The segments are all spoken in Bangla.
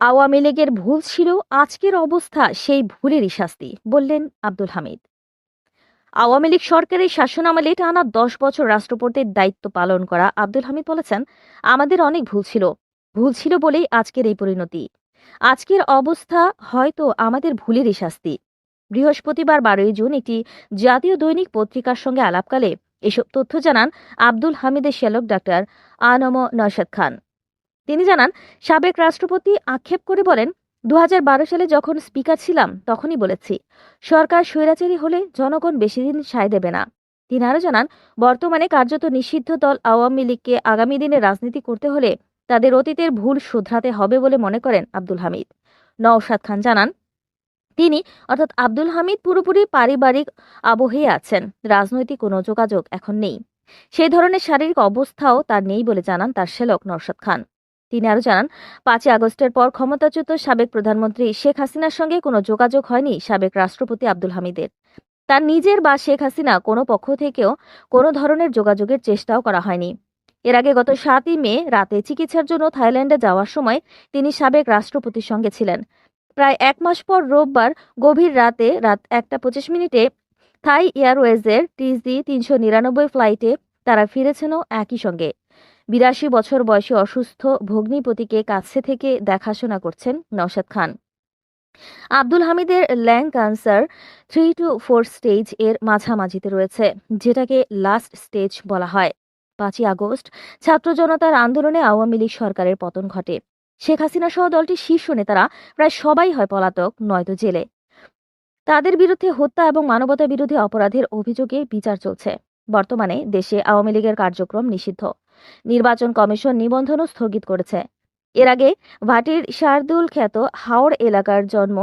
আওয়ামী লীগের ভুল ছিল, আজকের অবস্থা সেই ভুলেরই শাস্তি, বললেন আব্দুল হামিদ। আওয়ামী লীগ সরকারের শাসনামলে টানা দশ বছর রাষ্ট্রপতির দায়িত্ব পালন করা আব্দুল হামিদ বলেছেন, আমাদের অনেক ভুল ছিল ভুল ছিল বলেই আজকের এই পরিণতি। আজকের অবস্থা হয়তো আমাদের ভুলেরই শাস্তি। বৃহস্পতিবার বারোই জুন একটি জাতীয় দৈনিক পত্রিকার সঙ্গে আলাপকালে এসব তথ্য জানান আব্দুল হামিদের শ্যালক ডাক্তার আনম নয়শাদ খান। তিনি জানান, সাবেক রাষ্ট্রপতি আক্ষেপ করে বলেন দু হাজার বারো সালে যখন স্পিকার ছিলাম, তখনই বলেছি, সরকার স্বৈরাচারী হলে জনগণ বেশি দিন সায় দেবে না। তিনি আরও জানান, বর্তমানে কার্যত নিষিদ্ধ দল আওয়ামী লীগকে আগামী দিনে রাজনীতি করতে হলে তাদের অতীতের ভুল শুধরাতে হবে বলে মনে করেন আব্দুল হামিদ। নওশাদ খান জানান, তিনি, অর্থাৎ আব্দুল হামিদ পুরোপুরি পারিবারিক আবহে আছেন, রাজনৈতিক কোনো যোগাযোগ এখন নেই। সেই ধরনের শারীরিক অবস্থাও তার নেই বলে জানান তার শ্যালক নরসাদ খান। তিনি আরও জানান, পাঁচই আগস্টের পর ক্ষমতাচ্যুত সাবেক প্রধানমন্ত্রী শেখ হাসিনার সঙ্গে কোনো যোগাযোগ হয়নি সাবেক রাষ্ট্রপতি আব্দুল হামিদের। তার নিজের বা শেখ হাসিনা কোনো পক্ষ থেকেও কোনো ধরনের যোগাযোগের চেষ্টাও করা হয়নি। এর আগে গত সাতই মে রাতে চিকিৎসার জন্য থাইল্যান্ডে যাওয়ার সময় তিনি সাবেক রাষ্ট্রপতির সঙ্গে ছিলেন। প্রায় এক মাস পর রোববার গভীর রাতে রাত একটা পঁচিশ মিনিটে থাই এয়ারওয়েজের টিজি তিনশো নিরানব্বই ফ্লাইটে তারা ফিরেছেনও একই সঙ্গে। বিরাশি বছর বয়সী অসুস্থ ভগ্নিপতিকে কাছে থেকে দেখাশোনা করছেন নওশাদ খান। আব্দুল হামিদের lung cancer three to four স্টেজের মাঝামাঝিতে রয়েছে, যেটাকে লাস্ট স্টেজ বলা হয়। পাঁচই আগস্ট, ছাত্র জনতার আন্দোলনে আওয়ামী লীগ সরকারের পতন ঘটে। শেখ হাসিনা সহ দলটির শীর্ষ নেতারা প্রায় সবাই হয় পলাতক নয়তো জেলে। তাদের বিরুদ্ধে হত্যা এবং মানবতা বিরোধী অপরাধের অভিযোগে বিচার চলছে। বর্তমানে দেশে আওয়ামী লীগের কার্যক্রম নিষিদ্ধ। নির্বাচন কমিশন নিবন্ধনও স্থগিত করেছে। এর আগে ভাটির শার্দুল খ্যাত হাওড় এলাকার জন্ম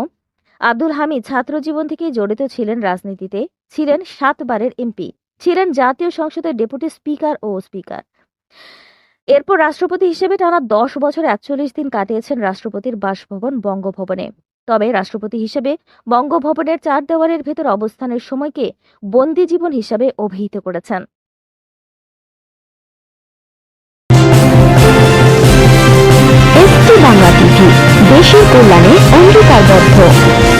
আব্দুল হামিদ ছাত্র জীবন থেকে জড়িত ছিলেন রাজনীতিতে। ছিলেন সাতবারের এমপি। ছিলেন জাতীয় সংসদের ডেপুটি স্পিকার ও স্পিকার। এরপর রাষ্ট্রপতি হিসেবে টানা দশ বছর একচল্লিশ দিন কাটিয়েছেন রাষ্ট্রপতির বাসভবন বঙ্গভবনে। তবে রাষ্ট্রপতি হিসেবে বঙ্গভবনের চার দেওয়ালের ভেতর অবস্থানের সময়কে বন্দি জীবন হিসাবে অভিহিত করেছেন। বাংলা কল্যাণে অঙ্গীকারবদ্ধ।